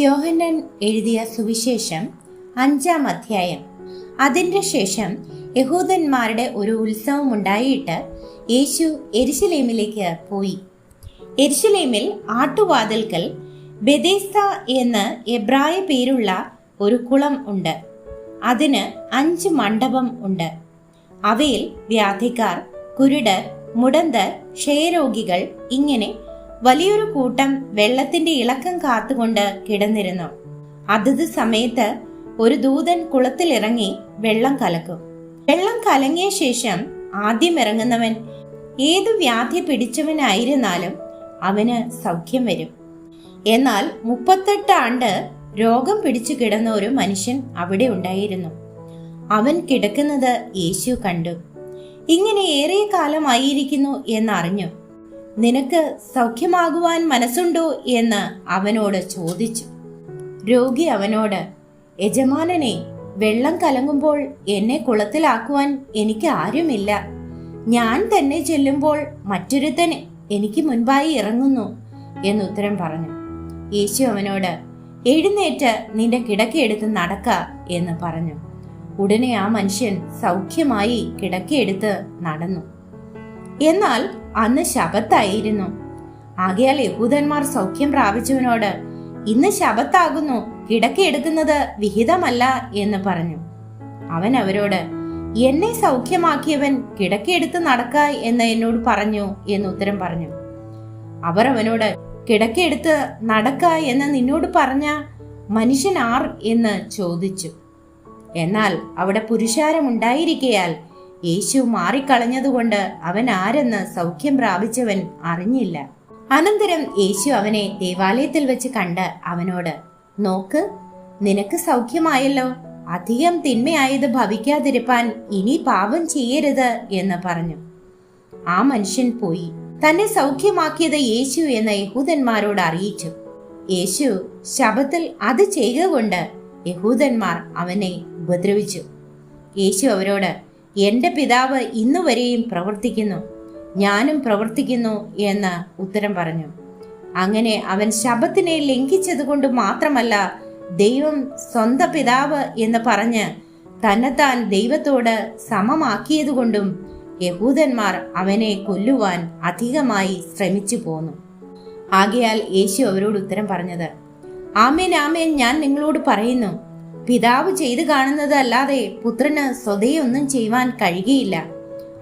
യോഹന്നൻ എഴുതിയ സുവിശേഷം അഞ്ചാം അധ്യായം. അതിന്റെ ശേഷം യഹൂദന്മാരുടെ ഒരു ഉത്സവം ഉണ്ടായിട്ട് യേശു എരിശിലേമിലേക്ക് പോയി. എരിശിലേമിൽ ആട്ടുവാതിൽക്കൽ ബെദേസ്ത എന്ന് എബ്രായ പേരുള്ള ഒരു കുളം ഉണ്ട്. അതിന് അഞ്ച് മണ്ഡപം ഉണ്ട്. അവയിൽ വ്യാധിക്കാർ കുരുടർ മുടന്തർ ക്ഷയരോഗികൾ ഇങ്ങനെ വലിയൊരു കൂട്ടം വെള്ളത്തിന്റെ ഇളക്കം കാത്തുകൊണ്ട് കിടന്നിരുന്നു. അതത് സമയത്ത് ഒരു ദൂതൻ കുളത്തിലിറങ്ങി വെള്ളം കലക്കും. വെള്ളം കലങ്ങിയ ശേഷം ആദ്യം ഇറങ്ങുന്നവൻ ഏതു വ്യാധി പിടിച്ചവനായിരുന്നാലും അവന് സൗഖ്യം വരും. എന്നാൽ മുപ്പത്തെട്ട് ആണ്ട് രോഗം പിടിച്ചു കിടന്ന ഒരു മനുഷ്യൻ അവിടെ ഉണ്ടായിരുന്നു. അവൻ കിടക്കുന്നത് യേശു കണ്ടു. ഇങ്ങനെ ഏറെ കാലമായിരിക്കുന്നു എന്നറിഞ്ഞു. നിനക്ക് സൗഖ്യമാകുവാൻ മനസ്സുണ്ടോ എന്ന് അവനോട് ചോദിച്ചു. രോഗി അവനോട് യജമാനനെ വെള്ളം കലങ്ങുമ്പോൾ എന്നെ കുളത്തിലാക്കുവാൻ എനിക്ക് ആരുമില്ല. ഞാൻ തന്നെ ചെല്ലുമ്പോൾ മറ്റൊരുത്തൻ എനിക്ക് മുൻപായി ഇറങ്ങുന്നു എന്നുത്തരം പറഞ്ഞു. യേശു അവനോട് എഴുന്നേറ്റ് നിന്റെ കിടക്കയെടുത്ത് നടക്ക എന്ന് പറഞ്ഞു. ഉടനെ ആ മനുഷ്യൻ സൗഖ്യമായി കിടക്കയെടുത്ത് നടന്നു. എന്നാൽ അന്ന് ശബത്തായിരുന്നു. ആകയാൽ യഹൂദന്മാർ സൗഖ്യം പ്രാപിച്ചവനോട് ഇന്ന് ശബത്താകുന്നു കിടക്കയെടുക്കുന്നത് വിഹിതമല്ല എന്ന് പറഞ്ഞു. അവൻ അവരോട് എന്നെ സൗഖ്യമാക്കിയവൻ കിടക്കയെടുത്ത് നടക്ക എന്ന് എന്നോട് പറഞ്ഞു എന്ന് ഉത്തരം പറഞ്ഞു. അവർ അവനോട് കിടക്കയെടുത്ത് നടക്ക എന്ന് നിന്നോട് പറഞ്ഞ മനുഷ്യൻ ആർ എന്ന് ചോദിച്ചു. എന്നാൽ അവിടെ പുരുഷാരം ഉണ്ടായിരിക്കയാൽ യേശു മാറിക്കളഞ്ഞതുകൊണ്ട് അവൻ ആരെന്ന് സൗഖ്യം പ്രാപിച്ചവൻ അറിഞ്ഞില്ല. അനന്തരം യേശു അവനെ ദേവാലയത്തിൽ വെച്ച് കണ്ട് അവനോട് നോക്ക് നിനക്ക് സൗഖ്യമായല്ലോ. അധികം തിന്മയായത് ഭവിക്കാതിരിപ്പാൻ ഇനി പാപം ചെയ്യരുത് എന്ന് പറഞ്ഞു. ആ മനുഷ്യൻ പോയി. തന്നെ സൗഖ്യമാക്കിയത് യേശു എന്ന യഹൂദന്മാരോട് അറിയിച്ചു. യേശു ശബത്തിൽ അത് ചെയ്യുക കൊണ്ട് യഹൂദന്മാർ അവനെ ഉപദ്രവിച്ചു. യേശു അവരോട് എന്റെ പിതാവ് ഇന്നുവരെയും പ്രവർത്തിക്കുന്നു. ഞാനും പ്രവർത്തിക്കുന്നു എന്ന് ഉത്തരം പറഞ്ഞു. അങ്ങനെ അവൻ ശബത്തിനെ ലംഘിച്ചതുകൊണ്ട് മാത്രമല്ല ദൈവം സ്വന്ത പിതാവ് എന്ന് പറഞ്ഞ് തന്നെത്താൻ ദൈവത്തോട് സമമാക്കിയതുകൊണ്ടും യഹൂദന്മാർ അവനെ കൊല്ലുവാൻ അധികമായി ശ്രമിച്ചു പോന്നു. ആകയാൽ യേശു അവരോട് ഉത്തരം പറഞ്ഞത് ആമേൻ ആമേൻ ഞാൻ നിങ്ങളോട് പറയുന്നു. പിതാവ് ചെയ്തു കാണുന്നതല്ലാതെ പുത്രന് സ്വതയൊന്നും ചെയ്യുവാൻ കഴിയുകയില്ല.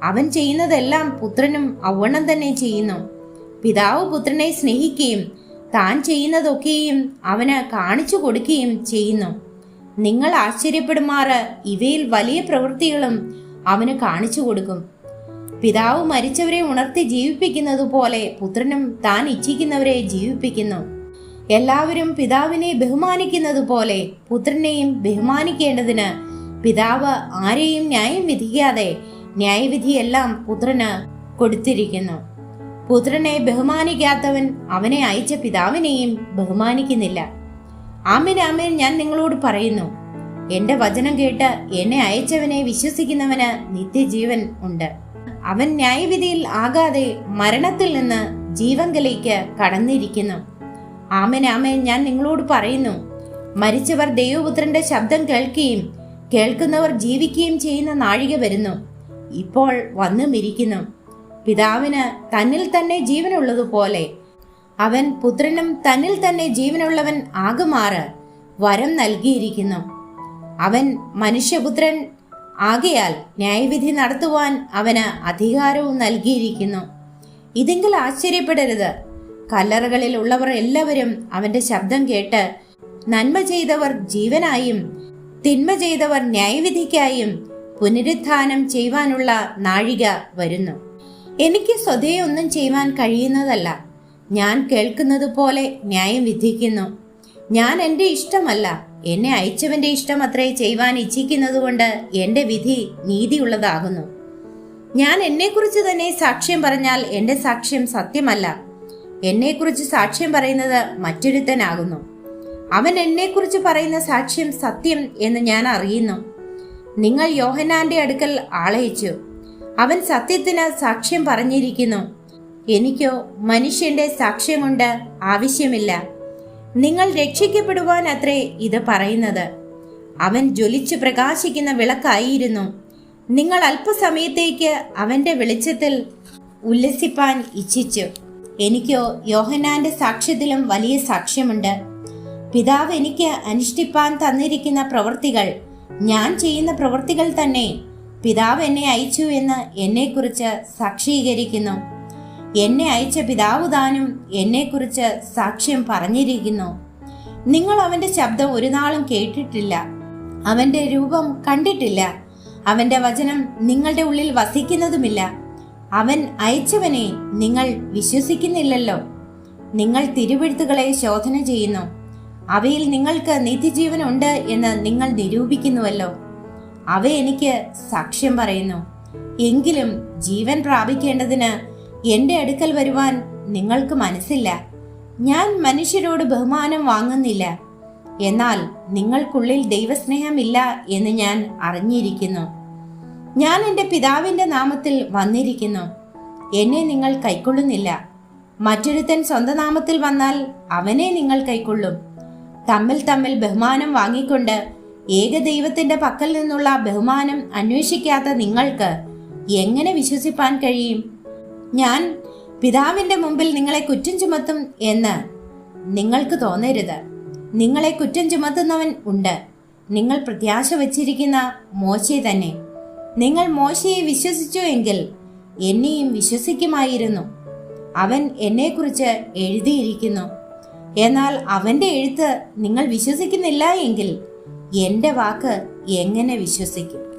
അവൻ ചെയ്യുന്നതെല്ലാം പുത്രനും ഔവണ്ണം തന്നെ ചെയ്യുന്നു. പിതാവ് പുത്രനെ സ്നേഹിക്കുകയും താൻ ചെയ്യുന്നതൊക്കെയും അവന് കാണിച്ചു കൊടുക്കുകയും ചെയ്യുന്നു. നിങ്ങൾ ആശ്ചര്യപ്പെടുമാറ് ഇവയിൽ വലിയ പ്രവൃത്തികളും അവന് കാണിച്ചു കൊടുക്കും. പിതാവ് മരിച്ചവരെ ഉണർത്തി ജീവിപ്പിക്കുന്നത് പോലെ പുത്രനും താൻ ഇച്ഛിക്കുന്നവരെ ജീവിപ്പിക്കുന്നു. എല്ലാവരും പിതാവിനെ ബഹുമാനിക്കുന്നത് പോലെ പുത്രനെയും ബഹുമാനിക്കേണ്ടതിന് പിതാവ് ആരെയും ന്യായം വിധിക്കാതെ ന്യായവിധിയെല്ലാം പുത്രന് കൊടുത്തിരിക്കുന്നു. പുത്രനെ ബഹുമാനിക്കാത്തവൻ അവനെ അയച്ച പിതാവിനെയും ബഹുമാനിക്കുന്നില്ല. ആമിൻ ആമിൻ ഞാൻ നിങ്ങളോട് പറയുന്നു. എന്റെ വചനം കേട്ട് എന്നെ അയച്ചവനെ വിശ്വസിക്കുന്നവന് നിത്യജീവൻ ഉണ്ട്. അവൻ ന്യായവിധിയിൽ ആകാതെ മരണത്തിൽ നിന്ന് ജീവങ്കലേക്ക് കടന്നിരിക്കുന്നു. ആമേൻ ഞാൻ നിങ്ങളോട് പറയുന്നു മരിച്ചവർ ദൈവപുത്രന്റെ ശബ്ദം കേൾക്കുകയും കേൾക്കുന്നവർ ജീവിക്കുകയും ചെയ്യുന്ന നാഴിക വരുന്നു. ഇപ്പോൾ വന്നും ഇരിക്കുന്നു. പിതാവിന് തന്നിൽ തന്നെ ജീവനുള്ളതുപോലെ അവൻ പുത്രനും തന്നിൽ തന്നെ ജീവനുള്ളവൻ ആകുമാറ് വരം നൽകിയിരിക്കുന്നു. അവൻ മനുഷ്യപുത്രൻ ആകയാൽ ന്യായവിധി നടത്തുവാൻ അവന് അധികാരവും നൽകിയിരിക്കുന്നു. ഇതെങ്കിൽ ആശ്ചര്യപ്പെടരുത്. കല്ലറകളിൽ ഉള്ളവർ എല്ലാവരും അവന്റെ ശബ്ദം കേട്ട് നന്മ ചെയ്തവർ ജീവനായും തിന്മ ചെയ്തവർ ന്യായവിധിക്കായും പുനരുത്ഥാനം ചെയ്യുവാനുള്ള നാഴിക വരുന്നു. എനിക്ക് സ്വതേ ഒന്നും ചെയ്യുവാൻ കഴിയുന്നതല്ല. ഞാൻ കേൾക്കുന്നത് പോലെ ന്യായം വിധിക്കുന്നു. ഞാൻ എന്റെ ഇഷ്ടമല്ല. എന്നെ അയച്ചവന്റെ ഇഷ്ടം അത്രേ ചെയ്യുവാൻ ഇച്ഛിക്കുന്നതുകൊണ്ട് എന്റെ വിധി നീതിയുള്ളതാകുന്നു. ഞാൻ എന്നെക്കുറിച്ച് തന്നെ സാക്ഷ്യം പറഞ്ഞാൽ എന്റെ സാക്ഷ്യം സത്യമല്ല. എന്നെക്കുറിച്ച് സാക്ഷ്യം പറയുന്നത് മറ്റൊരുത്തനാകുന്നു. അവൻ എന്നെക്കുറിച്ച് പറയുന്ന സാക്ഷ്യം സത്യം എന്ന് ഞാൻ അറിയുന്നു. നിങ്ങൾ യോഹനാന്റെ അടുക്കൽ ആളയച്ചു. അവൻ സത്യത്തിന് സാക്ഷ്യം പറഞ്ഞിരിക്കുന്നു. എനിക്കോ മനുഷ്യന്റെ സാക്ഷ്യം കൊണ്ട് ആവശ്യമില്ല. നിങ്ങൾ രക്ഷിക്കപ്പെടുവാൻ അത്രേ ഇത് പറയുന്നത്. അവൻ ജ്വലിച്ചു പ്രകാശിക്കുന്ന വിളക്കായിരുന്നു. നിങ്ങൾ അല്പസമയത്തേക്ക് അവന്റെ വെളിച്ചത്തിൽ ഉല്ലസിപ്പാൻ ഇച്ഛിച്ചു. എനിക്കോ യോഹനാന്റെ സാക്ഷ്യത്തിലും വലിയ സാക്ഷ്യമുണ്ട്. പിതാവ് എനിക്ക് അനുഷ്ഠിപ്പാൻ തന്നിരിക്കുന്ന പ്രവൃത്തികൾ ഞാൻ ചെയ്യുന്ന പ്രവൃത്തികൾ തന്നെ പിതാവ് എന്നെ അയച്ചു എന്ന് എന്നെക്കുറിച്ച് സാക്ഷീകരിക്കുന്നു. എന്നെ അയച്ച പിതാവ് താനും എന്നെക്കുറിച്ച് സാക്ഷ്യം പറഞ്ഞിരിക്കുന്നു. നിങ്ങൾ അവന്റെ ശബ്ദം ഒരു നാളും കേട്ടിട്ടില്ല. അവന്റെ രൂപം കണ്ടിട്ടില്ല. അവന്റെ വചനം നിങ്ങളുടെ ഉള്ളിൽ വസിക്കുന്നതുമില്ല. അവൻ അയച്ചവനെ നിങ്ങൾ വിശ്വസിക്കുന്നില്ലല്ലോ. നിങ്ങൾ തിരുവെഴുത്തുകളെ ശോധന ചെയ്യുന്നു. അവയിൽ നിങ്ങൾക്ക് നിത്യജീവൻ ഉണ്ട് എന്ന് നിങ്ങൾ നിരൂപിക്കുന്നുവല്ലോ. അവ എനിക്ക് സാക്ഷ്യം പറയുന്നു. എങ്കിലും ജീവൻ പ്രാപിക്കേണ്ടതിന് എന്റെ അടുക്കൽ വരുവാൻ നിങ്ങൾക്ക് മനസ്സില്ല. ഞാൻ മനുഷ്യരോട് ബഹുമാനം വാങ്ങുന്നില്ല. എന്നാൽ നിങ്ങൾക്കുള്ളിൽ ദൈവസ്നേഹമില്ല എന്ന് ഞാൻ അറിഞ്ഞിരിക്കുന്നു. ഞാൻ എന്റെ പിതാവിന്റെ നാമത്തിൽ വന്നിരിക്കുന്നു. എന്നെ നിങ്ങൾ കൈക്കൊള്ളുന്നില്ല. മറ്റൊരുത്തൻ സ്വന്തം നാമത്തിൽ വന്നാൽ അവനെ നിങ്ങൾ കൈക്കൊള്ളും. തമ്മിൽ തമ്മിൽ ബഹുമാനം വാങ്ങിക്കൊണ്ട് ഏകദൈവത്തിന്റെ പക്കൽ നിന്നുള്ള ബഹുമാനം അന്വേഷിക്കാത്ത നിങ്ങൾക്ക് എങ്ങനെ വിശ്വസിപ്പാൻ കഴിയും? ഞാൻ പിതാവിന്റെ മുമ്പിൽ നിങ്ങളെ കുറ്റം ചുമത്തും എന്ന് നിങ്ങൾക്ക് തോന്നരുത്. നിങ്ങളെ കുറ്റം ചുമത്തുന്നവൻ ഉണ്ട്. നിങ്ങൾ പ്രത്യാശ വച്ചിരിക്കുന്ന മോശെ തന്നെ. നിങ്ങൾ മോശയെ വിശ്വസിച്ചു എങ്കിൽ എന്നെയും വിശ്വസിക്കുമായിരുന്നു. അവൻ എന്നെക്കുറിച്ച് എഴുതിയിരിക്കുന്നു. എന്നാൽ അവന്റെ എഴുത്ത് നിങ്ങൾ വിശ്വസിക്കുന്നില്ല എങ്കിൽ എന്റെ വാക്ക് എങ്ങനെ വിശ്വസിക്കും?